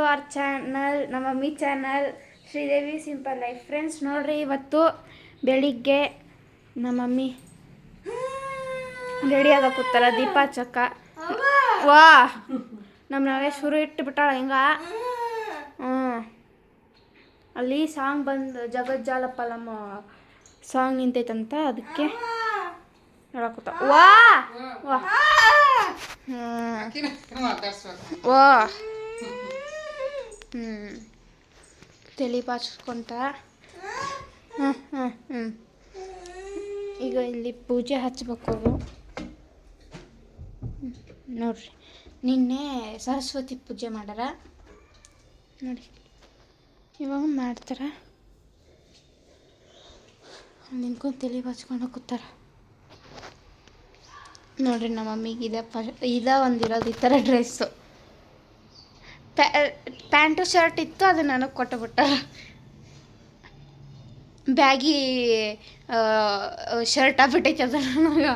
Hour channel ನಮ್ಮ mummy channel Sridevi simple life friends ನೋಡ್ರಿ ಇವತ್ತು ಬೆಳಿಗ್ಗೆ ನಮ್ಮ ಮಮ್ಮಿ ರೆಡಿ ಆಗ ಕೂತಾರ ದೀಪ ಚಕ್ಕ ವಾ ನಮ್ಮ ನಾವೇ ಶುರು ಇಟ್ಟು ಬಿಟ್ಟಾಳ ಹಿಂಗ. ಹ್ಞೂ ಅಲ್ಲಿ ಸಾಂಗ್ ಬಂದು ನಮ್ಮ ಸಾಂಗ್ ನಿಂತೈತಂತ ಅದಕ್ಕೆ ಹೇಳಕೂತ ವಾ ವಾ. ಹ್ಞೂ ವಾ. ತಲೆ ಬಾಚ್ಕೊತಾರೆ ಹ್ಞೂ ಹ್ಞೂ ಹ್ಞೂ ಈಗ ಇಲ್ಲಿ ಪೂಜೆ ಹಚ್ಚಬೇಕು ಅವರು. ನೋಡಿರಿ. ನಿನ್ನೆ ಸರಸ್ವತಿ ಪೂಜೆ ಮಾಡ್ಯಾರ. ನೋಡಿ. ಇವಾಗ ಮಾಡ್ತಾರ. ನಿಂತ್ಕೊಂಡು ತಲೆ ಬಾಚ್ಕೊಂಡು ಕೂತಾರೆ. ನೋಡ್ರಿ ನಮ್ಮ ಮಮ್ಮಿಗೆ ಇದೆ ಪ ಇದ ಒಂದಿರೋದು ಈ ಥರ ಡ್ರೆಸ್ಸು ಪ್ಯಾಂಟು, ಶರ್ಟ್ ಇತ್ತು, ಅದು ನನಗೆ ಕೊಟ್ಟುಬಿಟ್ಟ ಬ್ಯಾಗಿ ಶರ್ಟ್ ಆಗ್ಬಿಟ್ಟೈತೆ ಅದು ನನಗೆ.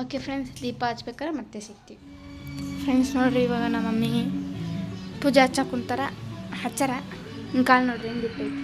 ಓಕೆ ಫ್ರೆಂಡ್ಸ್, ದೀಪ ಹಚ್ಬೇಕಾರೆ ಮತ್ತೆ ಸಿಗ್ತೀವಿ. ಫ್ರೆಂಡ್ಸ್ ನೋಡ್ರಿ, ಇವಾಗ ನಮ್ಮ ಮಮ್ಮಿ ಪೂಜೆ ಹಚ್ಚಕ್ಕೆ ಕುಂತಾರ, ಹಚ್ಚಾರ. ಕಾಲು ನೋಡ್ರಿ, ಹೆಂಗೆ ಇಟ್ಟೈತಿ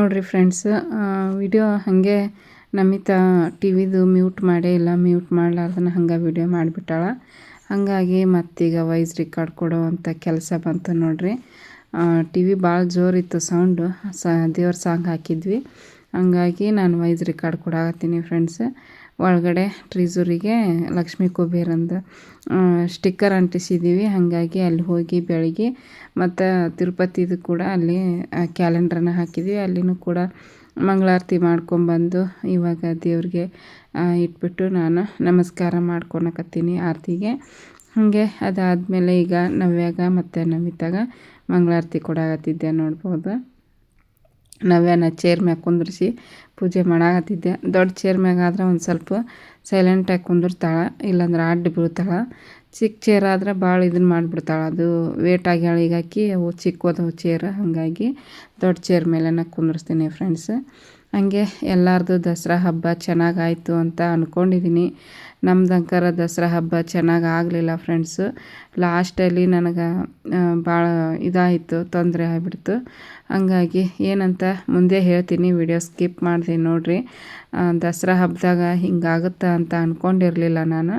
ನೋಡ್ರಿ ಫ್ರೆಂಡ್ಸ್ ವಿಡಿಯೋ ಹಾಗೆ ನಮಿತಾ ಟಿ ವಿದು ಮ್ಯೂಟ್ ಮಾಡೇ ಇಲ್ಲ ಮ್ಯೂಟ್ ಮಾಡಲಾರ್ದನ ಹಂಗೆ ವಿಡಿಯೋ ಮಾಡಿಬಿಟ್ಟಾಳ. ಹಾಗಾಗಿ ಮತ್ತೀಗ ವಾಯ್ಸ್ ರೆಕಾರ್ಡ್ ಕೊಡೋ ಕೆಲಸ ಬಂತು ನೋಡ್ರಿ. ಟಿ ವಿ ಭಾಳ ಜೋರಿತ್ತು ಸೌಂಡು ಸ, ದೇವ್ರ ಸಾಂಗ್ ಹಾಕಿದ್ವಿ. ಹಂಗಾಗಿ ನಾನು ವಾಯ್ಸ್ ರೆಕಾರ್ಡ್ ಕೊಡಾಕತ್ತೀನಿ ಫ್ರೆಂಡ್ಸ್ ಒಳಗಡೆ ಟ್ರೀಸೂರಿಗೆ ಲಕ್ಷ್ಮೀ ಕುಬೇರಂದು ಸ್ಟಿಕ್ಕರ್ ಅಂಟಿಸಿದ್ದೀವಿ ಹಾಗಾಗಿ ಅಲ್ಲಿ ಹೋಗಿ ಬೆಳಗ್ಗೆ ಮತ್ತು ತಿರುಪತಿದು ಕೂಡ ಅಲ್ಲಿ ಕ್ಯಾಲೆಂಡ್ರನ್ನ ಹಾಕಿದ್ವಿ. ಅಲ್ಲಿನೂ ಕೂಡ ಮಂಗಳಾರತಿ ಮಾಡ್ಕೊಂಬಂದು ಇವಾಗ ದೇವ್ರಿಗೆ ಇಟ್ಬಿಟ್ಟು ನಾನು ನಮಸ್ಕಾರ ಮಾಡ್ಕೊಳಕತ್ತೀನಿ ಆರತಿಗೆ. ಹಾಗೆ ಅದಾದಮೇಲೆ ಈಗ ನವ್ಯಾಗ ಮತ್ತು ನಮಿತಾಗ ಮಂಗಳಾರತಿ ಕೊಡಾಕತ್ತಿದ್ದೆ ನೋಡ್ಬೋದು. ನವ್ಯಾನ ಚೇರ್ ಮ್ಯಾಗ ಕುಂದ್ರಿಸಿ ಪೂಜೆ ಮಾಡಾಕತ್ತಿದ್ದೆ. ದೊಡ್ಡ ಚೇರ್ ಮ್ಯಾಗ ಆದ್ರೆ ಒಂದು ಸ್ವಲ್ಪ ಸೈಲೆಂಟಾಗಿ ಕುಂದಿರ್ತಾಳೆ, ಇಲ್ಲಾಂದ್ರೆ ಅಡ್ಡ ಬೀಳ್ತಾಳೆ. ಚಿಕ್ಕ ಚೇರ್ ಆದ್ರೆ ಭಾಳ ಇದನ್ನ ಮಾಡಿಬಿಡ್ತಾಳೆ. ಅದು ವೇಟ್ ಆಗ್ಯಾಳ ಈಗ ಹಾಕಿ ಅವು ಚಿಕ್ಕದು ಚೇರ್ ಹಾಗಾಗಿ ದೊಡ್ಡ ಚೇರ್ ಮೇಲೆನ ಕುಂದಿರ್ಸ್ತೀನಿ ಫ್ರೆಂಡ್ಸ್ ಹಂಗೆ ಎಲ್ಲರದು ದಸರಾ ಹಬ್ಬ ಚೆನ್ನಾಗಾಯಿತು ಅಂತ ಅಂದ್ಕೊಂಡಿದ್ದೀನಿ ನಮ್ದಂಕರ ದಸರಾ ಹಬ್ಬ ಚೆನ್ನಾಗಿ ಆಗಲಿಲ್ಲ ಫ್ರೆಂಡ್ಸು ಲಾಸ್ಟಲ್ಲಿ ನನಗೆ ಭಾಳ ಇದಾಯಿತು, ತೊಂದರೆ ಆಗಿಬಿಡ್ತು. ಹಂಗಾಗಿ ಏನಂತ ಮುಂದೆ ಹೇಳ್ತೀನಿ ವಿಡಿಯೋ ಸ್ಕಿಪ್ ಮಾಡಿದೆ ನೋಡಿರಿ. ದಸರಾ ಹಬ್ಬದಾಗ ಹಿಂಗಾಗುತ್ತಾ ಅಂತ ಅಂದ್ಕೊಂಡಿರಲಿಲ್ಲ ನಾನು.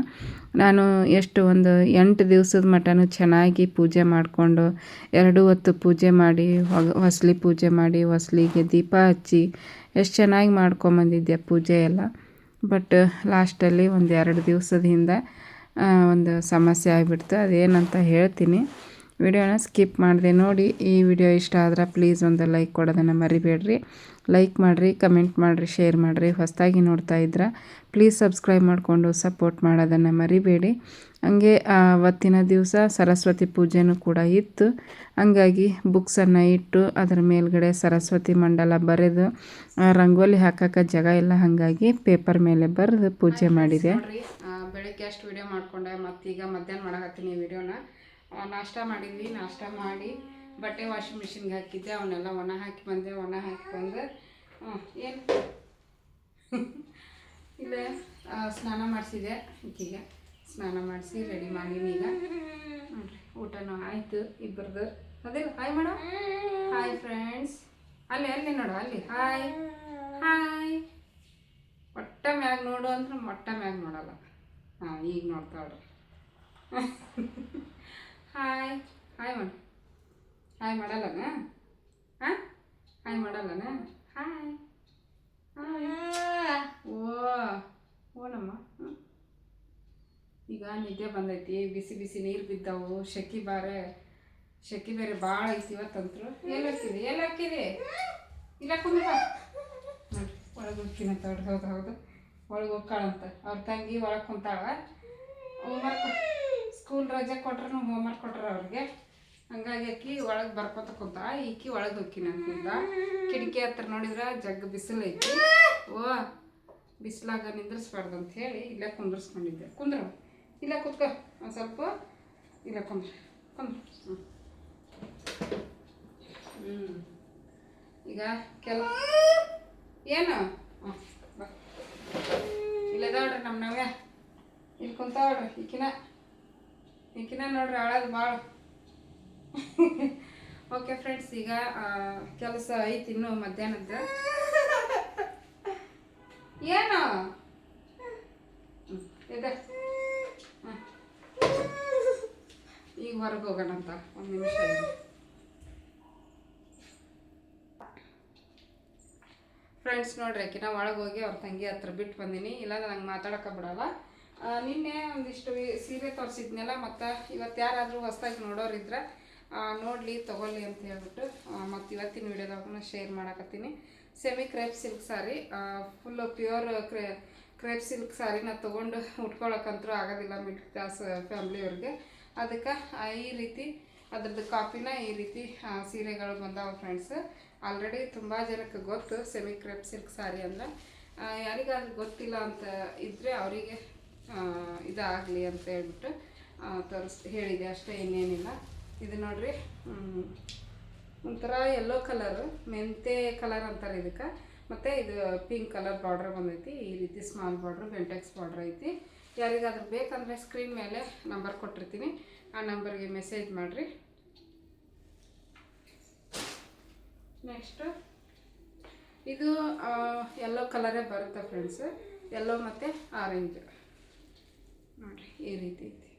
ನಾನು ಎಷ್ಟು ಒಂದು ಎಂಟು ದಿವಸದ ಮಟನೂ ಚೆನ್ನಾಗಿ ಪೂಜೆ ಮಾಡಿಕೊಂಡು, ಎರಡು ಹೊತ್ತು ಪೂಜೆ ಮಾಡಿ ಹೊಸಲಿ ಹೊಸ್ಲಿ ಪೂಜೆ ಮಾಡಿ, ಹೊಸಲಿಗೆ ದೀಪ ಹಚ್ಚಿ ಎಷ್ಟು ಚೆನ್ನಾಗಿ ಮಾಡ್ಕೊಂಬಂದಿದ್ದೆ ಪೂಜೆ ಎಲ್ಲ. ಬಟ್ ಲಾಸ್ಟಲ್ಲಿ ಒಂದು ಎರಡು ದಿವಸದ ಹಿಂದೆ ಒಂದು ಸಮಸ್ಯೆ ಆಗಿಬಿಡ್ತು. ಅದೇನಂತ ಹೇಳ್ತೀನಿ. ವಿಡಿಯೋನ ಸ್ಕಿಪ್ ಮಾಡಿದೆ ನೋಡಿ. ಈ ವಿಡಿಯೋ ಇಷ್ಟ ಆದ್ರೆ ಪ್ಲೀಸ್ ಒಂದು ಲೈಕ್ ಕೊಡೋದನ್ನು ಮರಿಬೇಡ್ರಿ. ಲೈಕ್ ಮಾಡಿರಿ ಕಮೆಂಟ್ ಮಾಡಿರಿ ಶೇರ್ ಮಾಡಿರಿ. ಹೊಸದಾಗಿ ನೋಡ್ತಾ ಇದ್ರೆ ಪ್ಲೀಸ್ ಸಬ್ಸ್ಕ್ರೈಬ್ ಮಾಡಿಕೊಂಡು ಸಪೋರ್ಟ್ ಮಾಡೋದನ್ನು ಮರಿಬೇಡಿ. ಹಂಗೆ ಅವತ್ತಿನ ದಿವಸ ಸರಸ್ವತಿ ಪೂಜೆನೂ ಕೂಡ ಇತ್ತು. ಹಂಗಾಗಿ ಬುಕ್ಸನ್ನು ಇಟ್ಟು ಅದರ ಮೇಲ್ಗಡೆ ಸರಸ್ವತಿ ಮಂಡಲ ಬರೆದು ರಂಗೋಲಿ ಹಾಕಕ್ಕೆ ಜಾಗ ಇಲ್ಲ. ಹಾಗಾಗಿ ಪೇಪರ್ ಮೇಲೆ ಬರೆದು ಪೂಜೆ ಮಾಡಿದೆ. ಬೆಳಗ್ಗೆ ಅಷ್ಟು ವಿಡಿಯೋ ಮಾಡ್ಕೊಂಡೆ. ಮತ್ತೀಗ ಮಧ್ಯಾಹ್ನ ಮಾಡಕತ್ತೀನಿ ವಿಡಿಯೋನ ನಾಷ್ಟ ಮಾಡಿದ್ವಿ. ನಾಷ್ಟ ಮಾಡಿ ಬಟ್ಟೆ ವಾಷಿಂಗ್ ಮಿಷಿನ್ಗೆ ಹಾಕಿದ್ದೆ ಅವನ್ನೆಲ್ಲ ಒಣ ಹಾಕಿ ಬಂದೆ ಒಣ ಹಾಕಿ ಬಂದೆ ಏನು? ಇಲ್ಲೇ. ಸ್ನಾನ ಮಾಡಿಸಿದೆ ಈಗ ಸ್ನಾನ ಮಾಡಿಸಿ ರೆಡಿ ಮಾಡೀನಿ ಈಗ. ಊಟನೂ ಆಯಿತು ಇಬ್ಬರದು ಅದೇ ಹಾಯ್ ಮಾಡೋ. ಹಾಯ್ ಫ್ರೆಂಡ್ಸ್ ಅಲ್ಲಿ ಅಲ್ಲಿ ನೋಡು ಅಲ್ಲಿ. ಹಾಯ್ ಹಾಯ್ ಒಟ್ಟ ಮ್ಯಾಗ ನೋಡು ಅಂದ್ರೆ ಮೊಟ್ಟ ಮ್ಯಾಗ ನೋಡಲ್ಲ. ಹಾಂ ಈಗ ನೋಡ್ತಾವ್ರಿ ಹಾಯ್ ಹಾಯ್ ಮಾಡು. ಹಾಯ್ ಮಾಡಲ್ಲನ? ಹಾಂ? ಹಾಯ್ ಮಾಡಲ್ಲನ? ಹಾಯ್. ಓ. ಓನಮ್ಮ. ಈಗ ನಿದ್ದೆ ಬಂದೈತಿ, ಬಿಸಿ ಬಿಸಿ ನೀರು ಬಿದ್ದವು, ಶೆಕಿ ಬಾರೆ, ಶೆಕಿ ಬೇರೆ ಭಾಳ ಐತಿ ಇವತ್ತಂತರು. ಎಲ್ಲಿ ಎಲ್ಲಾಕಿದೆ ಇಲ್ಲ, ಕುಂದ್ರ ನೋಡ್ರಿ, ಒಳಗೆ ಹೋಗ್ತೀನಿ ಅಂತ ಹೌದು ಹೌದು. ಒಳಗೆ ಹೋಗ್ಕಾಳಂತ ಅವ್ರ ತಂಗಿ ಒಳಗೆ ಕುಂತಾಳ. ಹೋಮ್ವರ್ಕ್ ಸ್ಕೂಲ್ ರಜೆ ಕೊಟ್ರು ಹೋಮ್ವರ್ಕ್ ಕೊಟ್ರ ಅವ್ರಿಗೆ. ಹಂಗಾಗಿ ಅಕ್ಕಿ ಒಳಗೆ ಬರ್ಕೊತ ಕುಂತ ಈಕಿ ಒಳಗೆ ಹೋಗಿ ನಾನು ಕುಂತ. ಕಿಟಕಿ ಹತ್ರ ನೋಡಿದ್ರೆ ಜಗ್ ಬಿಸಿಲು ಐತಿ. ಓ, ಬಿಸಿಲಾಗ ನಿಂದ್ರಿಸ್ಬಾರ್ದು ಅಂತ ಹೇಳಿ ಇಲ್ಲೇ ಕುಂದ್ರಿಸ್ಕೊಂಡಿದ್ದೆ. ಕುಂದ್ರ, ಇಲ್ಲೇ ಕುತ್ಕ, ಒಂದು ಸ್ವಲ್ಪ ಇಲ್ಲೇ ಕುಂದ್ರ ಕುಂದ್ರ. ಹ್ಞೂ ಈಗ ಕೆಲ, ಏನು? ಹ್ಞೂ ಬಾ. ಇಲ್ಲದ ನೋಡ್ರಿ ನಮ್ಮ ನಾವೇ ಇಲ್ಲಿ ಕುಂತಾವ್ರಿ ಈಕಿನ. ಈಕಿನ ನೋಡ್ರಿ ಅಳದು ಭಾಳ ಓಕೆ ಫ್ರೆಂಡ್ಸ್ ಈಗ ಕೆಲಸ ಐತಿ ಇನ್ನು ಮಧ್ಯಾಹ್ನದ ಏನು. ಈಗ ಹೊರಗೆ ಹೋಗೋಣಂತ, ಒಂದು ನಿಮಿಷ. ಫ್ರೆಂಡ್ಸ್ ನೋಡ್ರಿ ಆಕಿನ ಒಳಗೆ ಹೋಗಿ ಅವ್ರ ತಂಗಿ ಹತ್ರ ಬಿಟ್ಟು ಬಂದೀನಿ. ಇಲ್ಲಾಂದ್ರೆ ನಂಗೆ ಮಾತಾಡೋಕೆ ಬಿಡಲ್ಲ ನಿನ್ನೆ ಒಂದಿಷ್ಟು ಸೀರೆ ತೋರಿಸಿದ್ನಲ್ಲ, ಮತ್ತು ಇವತ್ತು ಯಾರಾದರೂ ಹೊಸ್ದಾಗಿ ನೋಡೋರಿದ್ರೆ ನೋಡಲಿ, ತೊಗೊಳ್ಳಿ ಅಂತ ಹೇಳ್ಬಿಟ್ಟು ಮತ್ತು ಇವತ್ತಿನ ವಿಡಿಯೋದಾಗ share ಮಾಡಕತ್ತೀನಿ. Semi crepe silk sari full pure ಕ್ರೇ crepe silk ಸಾರಿನ ತೊಗೊಂಡು ಉಟ್ಕೊಳಕ್ಕಂತೂ ಆಗೋದಿಲ್ಲ ಮಿಡ್ ಕ್ಲಾಸ್ ಫ್ಯಾಮ್ಲಿಯವ್ರಿಗೆ ಅದಕ್ಕೆ ಈ ರೀತಿ, ಅದ್ರದ್ದು ಕಾಪಿನ ಈ ರೀತಿ ಸೀರೆಗಳು ಬಂದಾವ ಫ್ರೆಂಡ್ಸ್ ಆಲ್ರೆಡಿ ತುಂಬ ಜನಕ್ಕೆ ಗೊತ್ತು ಸೆಮಿ ಕ್ರೇಪ್ ಸಿಲ್ಕ್ ಸಾರಿ ಅಂದ್ರೆ. ಯಾರಿಗಾದ್ರೂ ಗೊತ್ತಿಲ್ಲ ಅಂತ ಇದ್ದರೆ ಅವರಿಗೆ ಇದಾಗಲಿ ಅಂತ ಹೇಳ್ಬಿಟ್ಟು ತೋರಿಸ್, ಹೇಳಿದೆ ಅಷ್ಟೇ ಇನ್ನೇನಿಲ್ಲ. ಇದು ನೋಡ್ರಿ ಒಂಥರ ಯೆಲ್ಲೋ ಕಲರ್ ಮೆಂತೆ ಕಲರ್ ಅಂತಾರೆ ಇದಕ್ಕೆ. ಮತ್ತು ಇದು ಪಿಂಕ್ ಕಲರ್ ಬಾರ್ಡ್ರ್ ಬಂದೈತಿ, ಈ ರೀತಿ ಸ್ಮಾಲ್ ಬಾರ್ಡ್ರ್ ಬೆಂಟೆಕ್ಸ್ ಬಾರ್ಡ್ರ್ ಐತಿ. ಯಾರಿಗಾದ್ರೂ ಬೇಕಂದರೆ ಸ್ಕ್ರೀನ್ ಮೇಲೆ ನಂಬರ್ ಕೊಟ್ಟಿರ್ತೀನಿ. ಆ ನಂಬರ್ಗೆ ಮೆಸೇಜ್ ಮಾಡಿರಿ. ನೆಕ್ಸ್ಟು ಇದು ಎಲ್ಲೋ ಕಲರೇ ಬರುತ್ತೆ ಫ್ರೆಂಡ್ಸ್ ಎಲ್ಲೋ ಮತ್ತು ಆರೆಂಜ್ ನೋಡಿರಿ, ಈ ರೀತಿ ಐತಿ.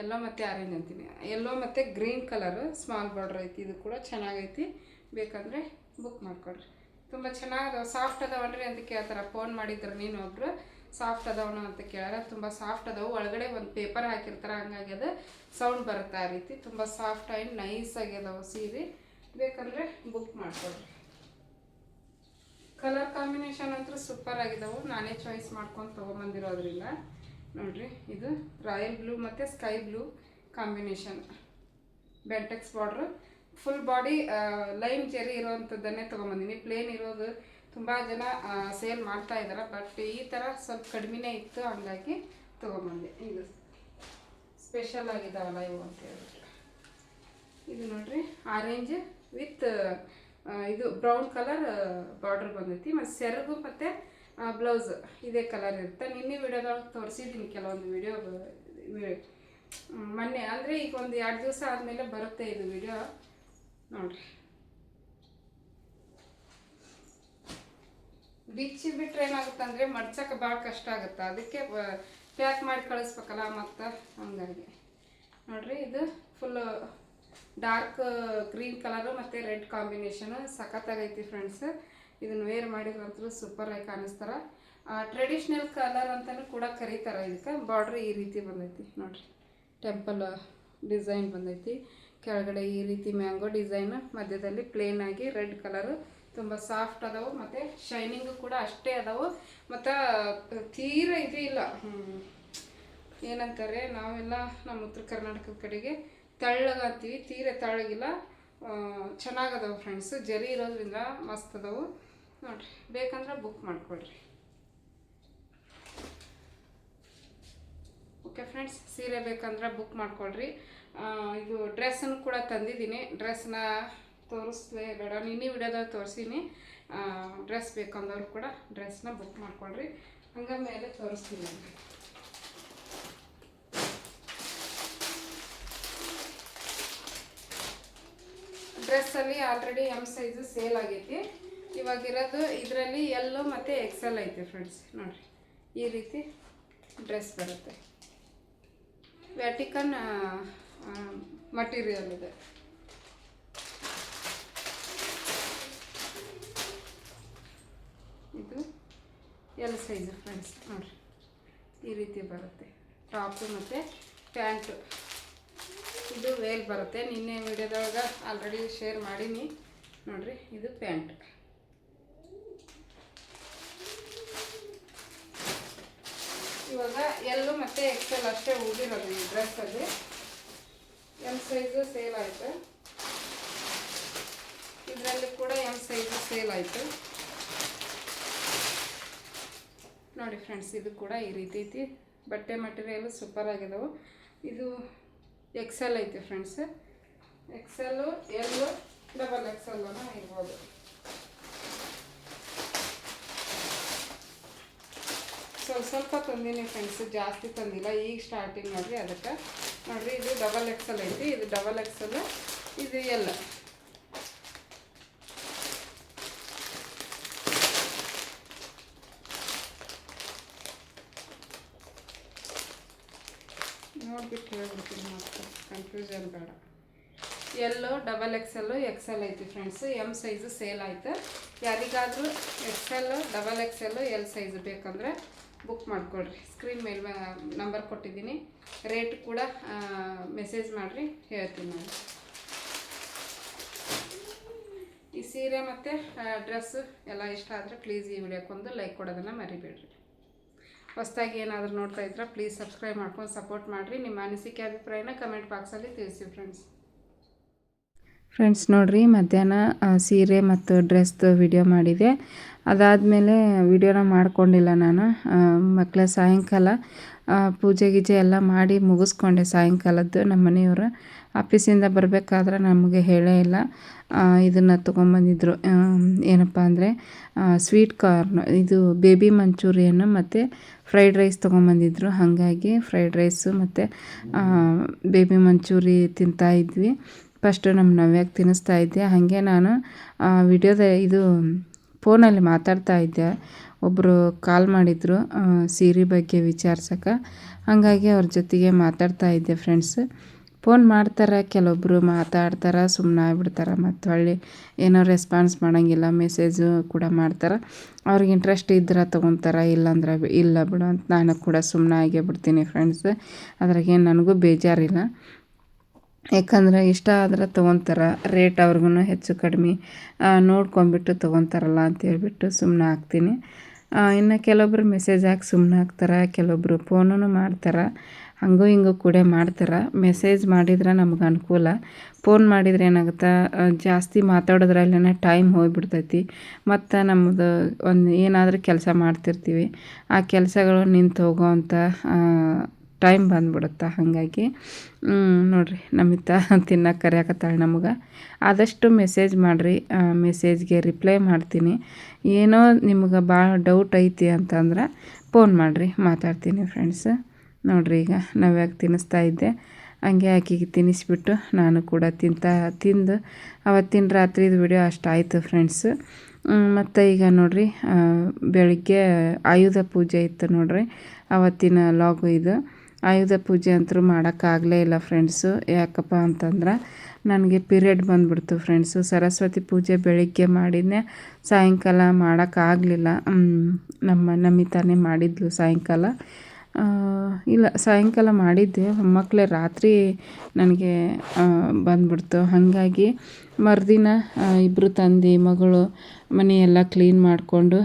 ಎಲ್ಲೋ ಮತ್ತು ಆರೆಂಜ್ ಅಂತೀನಿ. ಎಲ್ಲೋ ಮತ್ತು ಗ್ರೀನ್ ಕಲರು ಸ್ಮಾಲ್ ಬಾರ್ಡ್ರ್ ಐತಿ, ಇದು ಕೂಡ ಚೆನ್ನಾಗೈತಿ. ಬೇಕಂದರೆ ಬುಕ್ ಮಾಡ್ಕೊಡ್ರಿ. ತುಂಬ ಚೆನ್ನಾಗದ ಸಾಫ್ಟ್ ಅದಾವನ್ರಿ ಅಂತ ಕೇಳ್ತಾರೆ. ಫೋನ್ ಮಾಡಿದ್ರು ನೀನು ಒಬ್ರು. ಸಾಫ್ಟ್ ಅದಾವನು ಅಂತ ಕೇಳ್ಯಾರ. ತುಂಬ ಸಾಫ್ಟ್ ಅದಾವು. ಒಳಗಡೆ ಒಂದು ಪೇಪರ್ ಹಾಕಿರ್ತಾರೆ, ಹಂಗಾಗಿ ಅದು ಸೌಂಡ್ ಬರುತ್ತೆ ಆ ರೀತಿ. ತುಂಬ ಸಾಫ್ಟ್ ಆ್ಯಂಡ್ ನೈಸ್ ಆಗ್ಯದಾವು ಸೀರೆ. ಬೇಕಂದರೆ ಬುಕ್ ಮಾಡ್ಕೊಡ್ರಿ. ಕಲರ್ ಕಾಂಬಿನೇಷನ್ ಅಂತೂ ಸೂಪರ್ ಆಗಿದಾವು. ನಾನೇ ಚಾಯ್ಸ್ ಮಾಡ್ಕೊಂಡು ತೊಗೊಂಬಂದಿರೋದ್ರಿಂದ. ನೋಡ್ರಿ, ಇದು ರಾಯಲ್ ಬ್ಲೂ ಮತ್ತು sky blue combination. Bentex border full body line zari ಇರೋವಂಥದ್ದನ್ನೇ ತೊಗೊಂಬಂದಿನಿ. ಪ್ಲೇನ್ ಇರೋದು ತುಂಬ ಜನ ಸೇಲ್ ಮಾಡ್ತಾ ಇದ್ದಾರೆ ಬಟ್ ಈ ಥರ ಸ್ವಲ್ಪ ಕಡಿಮೆನೇ ಇತ್ತು, ಹಂಗಾಗಿ ತೊಗೊಂಬಂದೆ. ಇದು ಸ್ಪೆಷಲ್ ಆಗಿದಾವಲ್ಲ ಇವು ಅಂತ ಹೇಳ್ಬಿಟ್ಟು. ಇದು ನೋಡ್ರಿ ಆರೆಂಜ್ ವಿತ್ ಇದು ಬ್ರೌನ್ ಕಲರ್ ಬಾರ್ಡರ್ ಬಂದೈತಿ. ಮತ್ತು ಸೆರಗು ಮತ್ತು ಬ್ಲೌಸ್, ಇದೇ ಕಲರ್ ಇರುತ್ತೆ. ನಿನ್ನೆ ವಿಡಿಯೋದೊಳಗೆ ತೋರಿಸಿದ್ದೀನಿ ಕೆಲವೊಂದು ವಿಡಿಯೋ ಮೊನ್ನೆ, ಅಂದರೆ ಈಗ ಒಂದು ಎರಡು ದಿವಸ ಆದಮೇಲೆ ಬರುತ್ತೆ ಇದು ವಿಡಿಯೋ ನೋಡ್ರಿ. ಬಿಚ್ಚಿ ಬಿಟ್ಟರೆ ಏನಾಗುತ್ತೆ ಅಂದರೆ ಮಡ್ಚಕ್ಕೆ ಭಾಳ ಕಷ್ಟ ಆಗುತ್ತೆ. ಅದಕ್ಕೆ ಪ್ಯಾಕ್ ಮಾಡಿ ಕಳಿಸ್ಬೇಕಲ್ಲ ಮತ್ತು? ಹಂಗಾಗಿ. ನೋಡ್ರಿ, ಇದು ಫುಲ್ಲು ಡಾರ್ಕ್ ಗ್ರೀನ್ ಕಲರು ಮತ್ತು ರೆಡ್ ಕಾಂಬಿನೇಷನು ಸಖತ್ತಾಗೈತಿ ಫ್ರೆಂಡ್ಸ್ ಇದನ್ನು ವೇರ್ ಮಾಡಿದ್ರಂತೂ ಸೂಪರಾಗಿ ಕಾಣಿಸ್ತಾರ. ಟ್ರೆಡಿಷ್ನಲ್ ಕಲರ್ ಅಂತಲೂ ಕೂಡ ಕರೀತಾರೆ ಇದಕ್ಕೆ. ಬಾರ್ಡ್ರ್ ಈ ರೀತಿ ಬಂದೈತಿ. ನೋಡಿರಿ. ಟೆಂಪಲ್ ಡಿಸೈನ್ ಬಂದೈತಿ. ಕೆಳಗಡೆ ಈ ರೀತಿ ಮ್ಯಾಂಗೋ ಡಿಸೈನ್ ಮಧ್ಯದಲ್ಲಿ ಪ್ಲೇನ್ ಆಗಿ ರೆಡ್ ಕಲರು ತುಂಬ ಸಾಫ್ಟ್ ಅದಾವು ಮತ್ತು ಶೈನಿಂಗು ಕೂಡ ಅಷ್ಟೇ ಅದಾವು. ಮತ್ತು, ತೀರ ಇದು ಇಲ್ಲ. ಏನಂತಾರೆ, ನಾವೆಲ್ಲ ನಮ್ಮ ಉತ್ತರ ಕರ್ನಾಟಕದ ಕಡೆಗೆ ತೆಳ್ಳಗೆ ಅಂತೀವಿ ತೀರ ತೆಳ್ಳಗಿಲ್ಲ. ಚೆನ್ನಾಗದಾವು ಫ್ರೆಂಡ್ಸ್ ಜರಿ ಇರೋದ್ರಿಂದ ಮಸ್ತ್ ಅದಾವು. ನೋಡ್ರಿ. ಬೇಕಂದ್ರೆ ಬುಕ್ ಮಾಡ್ಕೊಳ್ರಿ. ಓಕೆ ಫ್ರೆಂಡ್ಸ್ ಸೀರೆ ಬೇಕಂದ್ರೆ ಬುಕ್ ಮಾಡ್ಕೊಳ್ರಿ. ಇದು ಡ್ರೆಸ್ಸನ್ನು ಕೂಡ ತಂದಿದ್ದೀನಿ. ಡ್ರೆಸ್ನ ತೋರಿಸ್ಲೇ ಬೇಡ. ನಿನ್ನೆ ವಿಡಿಯೋದಾಗ ತೋರಿಸೀನಿ. ಡ್ರೆಸ್ ಬೇಕಂದವ್ರು ಕೂಡ ಡ್ರೆಸ್ನ ಬುಕ್ ಮಾಡ್ಕೊಳ್ರಿ. ಹಂಗ ಮೇಲೆ ತೋರಿಸ್ತೀನಿ ಡ್ರೆಸ್ಸಲ್ಲಿ ಆಲ್ರೆಡಿ ಎಂ ಸೈಜು ಸೇಲ್ ಆಗೈತಿ. ಇವಾಗಿರೋದು ಇದರಲ್ಲಿ ಎಲ್ಲೋ ಮತ್ತು ಎಕ್ಸೆಲ್ ಐತೆ ಫ್ರೆಂಡ್ಸ್ ನೋಡಿರಿ. ಈ ರೀತಿ ಡ್ರೆಸ್ ಬರುತ್ತೆ. ವ್ಯಾಟಿಕನ್ ಮಟೀರಿಯಲ್ ಇದೆ. ಇದು ಎಲ್ ಸೈಜು ಫ್ರೆಂಡ್ಸ್ ನೋಡಿರಿ. ಈ ರೀತಿ ಬರುತ್ತೆ. ಟಾಪು ಮತ್ತು ಪ್ಯಾಂಟು ಇದು ವೇಲ್ ಬರುತ್ತೆ. ನಿನ್ನೆ ವಿಡಿಯೋದೊಳಗೆ ಆಲ್ರೆಡಿ ಶೇರ್ ಮಾಡೀನಿ. ನೋಡಿರಿ, ಇದು ಪ್ಯಾಂಟ್ ಇವಾಗ ಎಲ್ಲು ಮತ್ತು ಎಕ್ಸೆಲ್ ಅಷ್ಟೇ ಉಳಿದಿರೋದು ಈ ಡ್ರೆಸ್ಸಲ್ಲಿ ಎಂ ಸೈಜು ಸೇಲ್ ಆಯಿತು. ಇದರಲ್ಲಿ ಕೂಡ ಎಂ ಸೈಜು ಸೇಲ್ ಆಯಿತು. ನೋಡಿ ಫ್ರೆಂಡ್ಸ್ ಇದು ಕೂಡ ಈ ರೀತಿ ಐತಿ. ಬಟ್ಟೆ ಮಟೀರಿಯಲ್ ಸೂಪರ್ ಆಗಿದಾವೆ. ಇದು ಎಕ್ಸೆಲ್ ಐತಿ ಫ್ರೆಂಡ್ಸ್ ಎಕ್ಸೆಲ್ಲು ಎಲ್ಲು ಡಬಲ್ ಎಕ್ಸೆಲ್ಲೂ ಇರ್ಬೋದು. ಸ್ವಲ್ಪ ಸ್ವಲ್ಪ ತಂದಿನಿ ಫ್ರೆಂಡ್ಸ್ ಜಾಸ್ತಿ ತಂದಿಲ್ಲ. ಈಗ ಸ್ಟಾರ್ಟಿಂಗ್ ನೋಡ್ರಿ ಅದಕ್ಕೆ ನೋಡಿರಿ, ಇದು ಡಬಲ್ ಎಕ್ಸಲ್ ಐತಿ, ಇದು ಡಬಲ್ ಎಕ್ಸಲ್ ಇದು ಎಲ್ಲ ನೋಡ್ಬಿಟ್ಟು ಹೇಳ್ಬಿಡ್ತೀನಿ ಮತ್ತೆ ಕನ್ಫ್ಯೂಷನ್ ಬೇಡ. ಎಲ್ಲೋ ಡಬಲ್ ಎಕ್ಸೆಲ್ಲು ಎಕ್ಸೆಲ್ ಐತಿ ಫ್ರೆಂಡ್ಸ್ ಎಂ ಸೈಜು ಸೇಲ್ ಆಯಿತು. ಯಾರಿಗಾದರೂ XL double XL L size ಬೇಕಂದ್ರೆ ಬುಕ್ ಮಾಡ್ಕೊಳ್ರಿ. ಸ್ಕ್ರೀನ್ ಮೇಲೆ ನಂಬರ್ ಕೊಟ್ಟಿದ್ದೀನಿ. ರೇಟ್ ಕೂಡ ಮೆಸೇಜ್ ಮಾಡಿರಿ, ಹೇಳ್ತೀನಿ ನಾನು. ಈ ಸೀರೆ ಮತ್ತು ಡ್ರೆಸ್ ಎಲ್ಲ ಇಷ್ಟ ಆದರೆ ಪ್ಲೀಸ್ ಈ ವಿಡಿಯೋಕ್ಕೊಂದು ಲೈಕ್ ಕೊಡೋದನ್ನು ಮರಿಬೇಡ್ರಿ. ಹೊಸ್ದಾಗಿ ಏನಾದರೂ ನೋಡ್ತಾ ಇದ್ರೆ ಪ್ಲೀಸ್ ಸಬ್ಸ್ಕ್ರೈಬ್ ಮಾಡ್ಕೊಂಡು ಸಪೋರ್ಟ್ ಮಾಡಿರಿ. ನಿಮ್ಮ ಅನಿಸಿಕೆ, ಅಭಿಪ್ರಾಯನ ಕಮೆಂಟ್ ಬಾಕ್ಸಲ್ಲಿ ತಿಳಿಸಿ ಫ್ರೆಂಡ್ಸ್ ಫ್ರೆಂಡ್ಸ್ ನೋಡಿರಿ, ಮಧ್ಯಾಹ್ನ ಸೀರೆ ಮತ್ತು ಡ್ರೆಸ್ದು ವಿಡಿಯೋ ಮಾಡಿದೆ. ಅದಾದಮೇಲೆ ವಿಡಿಯೋನ ಮಾಡ್ಕೊಂಡಿಲ್ಲ ನಾನು. ಮಕ್ಕಳ ಸಾಯಂಕಾಲ ಪೂಜೆ ಗೀಜೆ ಎಲ್ಲ ಮಾಡಿ ಮುಗಿಸ್ಕೊಂಡೆ ಸಾಯಂಕಾಲದ್ದು ನಮ್ಮ ಮನೆಯವರು. ಆಫೀಸಿಂದ ಬರಬೇಕಾದ್ರೆ ನಮಗೆ ಹೇಳೇ ಇಲ್ಲ. ಇದನ್ನು ತೊಗೊಂಬಂದಿದ್ರು. ಏನಪ್ಪ ಅಂದರೆ ಸ್ವೀಟ್ ಕಾರ್ನ್, ಇದು ಬೇಬಿ ಮಂಚೂರಿಯನ್ನು ಮತ್ತು ಫ್ರೈಡ್ ರೈಸ್ ತೊಗೊಂಬಂದಿದ್ರು. ಹಾಗಾಗಿ ಫ್ರೈಡ್ ರೈಸು ಮತ್ತು ಬೇಬಿ ಮಂಚೂರಿ ತಿಂತಾ ಇದ್ವಿ. ಫಸ್ಟು ನಮ್ಮ ನವ್ಯಾಗ ತಿನ್ನಿಸ್ತಾ ಇದ್ದೆ. ಹಾಗೆ ನಾನು ವಿಡಿಯೋದ ಇದು ಫೋನಲ್ಲಿ ಮಾತಾಡ್ತಾ ಇದ್ದೆ. ಒಬ್ಬರು ಕಾಲ್ ಮಾಡಿದರು ಸೀರೆ ಬಗ್ಗೆ ವಿಚಾರ್ಸಕ್ಕೆ ಹಾಗಾಗಿ ಅವ್ರ ಜೊತೆಗೆ ಮಾತಾಡ್ತಾ ಇದ್ದೆ ಫ್ರೆಂಡ್ಸ್. ಫೋನ್ ಮಾಡ್ತಾರೆ ಕೆಲವೊಬ್ಬರು ಮಾತಾಡ್ತಾರೆ ಸುಮ್ಮನೆ ಆಗ್ಬಿಡ್ತಾರೆ. ಮತ್ತು ಹೊಳ್ಳಿ ಏನೋ ರೆಸ್ಪಾನ್ಸ್ ಮಾಡೋಂಗಿಲ್ಲ ಮೆಸೇಜು ಕೂಡ ಮಾಡ್ತಾರೆ. ಅವ್ರಿಗೆ ಇಂಟ್ರೆಸ್ಟ್ ಇದ್ರೆ ತೊಗೊತಾರೆ, ಇಲ್ಲಾಂದ್ರೆ ಇಲ್ಲ ಬಿಡು ಅಂತ ನಾನು ಕೂಡ ಸುಮ್ಮನೆ ಆಗೇ ಬಿಡ್ತೀನಿ ಫ್ರೆಂಡ್ಸ್. ಅದ್ರಾಗೇನು ನನಗೂ ಬೇಜಾರಿಲ್ಲ. ಯಾಕಂದ್ರೆ ಇಷ್ಟ ಆದ್ರೆ ತೊಗೊತಾರೆ ರೇಟ್ ಅವ್ರಿಗೂ ಹೆಚ್ಚು ಕಡಿಮೆ ನೋಡ್ಕೊಂಬಿಟ್ಟು ತೊಗೊತಾರಲ್ಲ ಅಂತ ಹೇಳ್ಬಿಟ್ಟು ಸುಮ್ಮನೆ ಹಾಕ್ತೀನಿ. ಇನ್ನು ಕೆಲವೊಬ್ರು ಮೆಸೇಜ್ ಹಾಕಿ ಸುಮ್ಮನೆ ಹಾಕ್ತಾರೆ, ಕೆಲವೊಬ್ರು ಫೋನೂ ಮಾಡ್ತಾರೆ, ಹಂಗೂ ಹಿಂಗೂ ಕೂಡ ಮಾಡ್ತಾರೆ. ಮೆಸೇಜ್ ಮಾಡಿದ್ರೆ ನಮ್ಗೆ ಅನುಕೂಲ. ಫೋನ್ ಮಾಡಿದರೆ ಏನಾಗುತ್ತೆ ಜಾಸ್ತಿ ಮಾತಾಡೋದ್ರಲ್ಲೇ ಟೈಮ್ ಹೋಗಿಬಿಡ್ತೈತಿ. ಮತ್ತು ನಮ್ಮದು ಒಂದು ಏನಾದರೂ ಕೆಲಸ ಮಾಡ್ತಿರ್ತೀವಿ. ಆ ಕೆಲಸಗಳು ನಿಂತು ಹೋಗೋವಂಥ ಟೈಮ್ ಬಂದ್ಬಿಡುತ್ತೆ ಹಾಗಾಗಿ. ನೋಡಿರಿ, ನಮಿತ ತಿನ್ನಕ್ಕೆ ಕರೆಯಕತ್ತಾಳೆ ನಮಗೆ. ಆದಷ್ಟು ಮೆಸೇಜ್ ಮಾಡಿರಿ ಮೆಸೇಜ್ಗೆ ರಿಪ್ಲೈ ಮಾಡ್ತೀನಿ. ಏನೋ ನಿಮ್ಗೆ ಭಾಳ ಡೌಟ್ ಐತಿ ಅಂತಂದ್ರೆ ಫೋನ್ ಮಾಡಿರಿ, ಮಾತಾಡ್ತೀನಿ ಫ್ರೆಂಡ್ಸ್ ನೋಡಿರಿ ಈಗ, ನಾವ್ಯಾಕೆ ತಿನ್ನಿಸ್ತಾ ಇದ್ದೆ. ಹಂಗೆ ಆಕಿಗೆ ತಿನ್ನಿಸ್ಬಿಟ್ಟು ನಾನು ಕೂಡ ತಿಂತಾ, ತಿಂದು ಅವತ್ತಿನ ರಾತ್ರಿದು ವಿಡಿಯೋ ಅಷ್ಟಾಯಿತು ಫ್ರೆಂಡ್ಸ್ ಮತ್ತು ಈಗ ನೋಡಿರಿ ಬೆಳಿಗ್ಗೆ ಆಯುಧ ಪೂಜೆ ಇತ್ತು ನೋಡಿರಿ, ಅವತ್ತಿನ ಲಾಗು ಇದು. ಆಯುಧ ಪೂಜೆ ಅಂತೂ ಮಾಡೋಕ್ಕಾಗಲೇ ಇಲ್ಲ ಫ್ರೆಂಡ್ಸು ಯಾಕಪ್ಪ ಅಂತಂದ್ರೆ ನನಗೆ ಪಿರಿಯಡ್ ಬಂದ್ಬಿಡ್ತು ಫ್ರೆಂಡ್ಸು ಸರಸ್ವತಿ ಪೂಜೆ ಬೆಳಿಗ್ಗೆ ಮಾಡಿದ್ನೆ ಸಾಯಂಕಾಲ ಮಾಡೋಕ್ಕಾಗಲಿಲ್ಲ ನಮ್ಮ ನಮಿತಾನೇ ಮಾಡಿದ್ಲು ಸಾಯಂಕಾಲ. ಇಲ್ಲ, ಸಾಯಂಕಾಲ ಮಾಡಿದ್ದೆ. ಮಕ್ಕಳೇ ರಾತ್ರಿ ನನಗೆ ಬಂದ್ಬಿಡ್ತು. ಹಾಗಾಗಿ ಮರುದಿನ ಇಬ್ಬರು ತಂದೆ, ಮಗಳು ಮನೆಯೆಲ್ಲ ಕ್ಲೀನ್ ಮಾಡಿಕೊಂಡು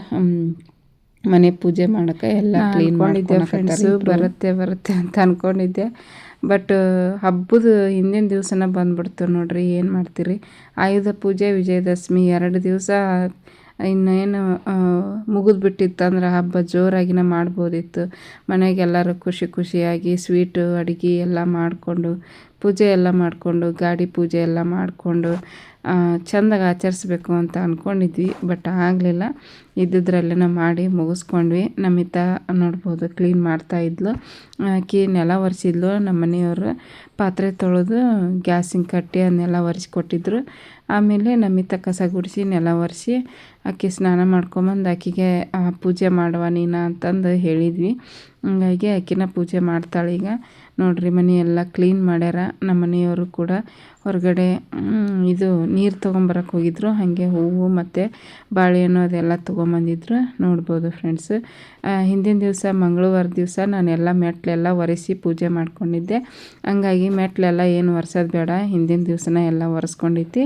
ಮನೆ ಪೂಜೆ ಮಾಡೋಕೆ ಎಲ್ಲ ಕ್ಲೀನ್ ಮಾಡಿದ್ದೆ ಫ್ರೆಂಡ್ಸು ಬರುತ್ತೆ ಬರುತ್ತೆ ಅಂತ ಅಂದ್ಕೊಂಡಿದ್ದೆ ಬಟ್ ಹಬ್ಬದ ಹಿಂದಿನ ದಿವಸನ ಬಂದ್ಬಿಡ್ತು ನೋಡ್ರಿ ಏನು ಮಾಡ್ತೀರಿ? ಆಯುಧ ಪೂಜೆ ವಿಜಯದಶಮಿ ಎರಡು ದಿವಸ ಇನ್ನೇನು ಮುಗಿದು ಬಿಟ್ಟಿತ್ತಂದ್ರೆ ಹಬ್ಬ ಜೋರಾಗಿನ ಮಾಡ್ಬೋದಿತ್ತು. ಮನೆಗೆಲ್ಲರೂ ಖುಷಿ ಖುಷಿಯಾಗಿ ಸ್ವೀಟು, ಅಡುಗೆ ಎಲ್ಲ ಮಾಡಿಕೊಂಡು, ಪೂಜೆ ಎಲ್ಲ ಮಾಡಿಕೊಂಡು, ಗಾಡಿ ಪೂಜೆ ಎಲ್ಲ ಮಾಡಿಕೊಂಡು ಚೆಂದಾಗಿ ಆಚರಿಸ್ಬೇಕು ಅಂತ ಅಂದ್ಕೊಂಡಿದ್ವಿ ಬಟ್ ಆಗಲಿಲ್ಲ. ಇದ್ದಿದ್ರಲ್ಲೇ ಮಾಡಿ ಮುಗಿಸ್ಕೊಂಡ್ವಿ. ನಮಿತ ನೋಡ್ಬೋದು ಕ್ಲೀನ್ ಮಾಡ್ತಾ ಇದ್ಲು. ಆಕಿ ನೆಲ ಒರೆಸಿದ್ಲು. ನಮ್ಮ ಮನೆಯವರು ಪಾತ್ರೆ ತೊಳೆದು ಗ್ಯಾಸಿನ ಕಟ್ಟಿ ಅದನ್ನೆಲ್ಲ ಒರೆಸ್ಕೊಟ್ಟಿದ್ರು ಆಮೇಲೆ ನಮಿತ ಕಸ ಗುಡಿಸಿ ನೆಲ ಒರೆಸಿ ಆಕೆ ಸ್ನಾನ ಮಾಡ್ಕೊಂಬಂದು ಆಕೆಗೆ ಪೂಜೆ ಮಾಡುವ ನೀನು ಅಂತಂದು ಹೇಳಿದ್ವಿ. ಹಂಗಾಗಿ ಆಕಿನ ಪೂಜೆ ಮಾಡ್ತಾಳೆ ಈಗ. ನೋಡ್ರಿ, ಮನೆ ಎಲ್ಲ ಕ್ಲೀನ್ ಮಾಡ್ಯಾರ. ನಮ್ಮ ಮನೆಯವರು ಕೂಡ ಹೊರಗಡೆ ಇದು ನೀರು ತೊಗೊಂಬರಕ್ಕೆ ಹೋಗಿದ್ರು. ಹಾಗೆ ಹೂವು ಮತ್ತು ಬಾಳೆಹಣ್ಣು ಅದೆಲ್ಲ ತೊಗೊಂಬಂದಿದ್ರು. ನೋಡ್ಬೋದು ಫ್ರೆಂಡ್ಸ್ ಹಿಂದಿನ ದಿವಸ, ಮಂಗಳವಾರ ದಿವಸ ನಾನೆಲ್ಲ ಮೆಟ್ಲೆಲ್ಲ ಒರೆಸಿ ಪೂಜೆ ಮಾಡ್ಕೊಂಡಿದ್ದೆ. ಹಂಗಾಗಿ ಮೆಟ್ಲೆಲ್ಲ ಏನು ಒರೆಸೋದು ಬೇಡ. ಹಿಂದಿನ ದಿವಸನ ಎಲ್ಲ ಒರೆಸ್ಕೊಂಡೈತಿ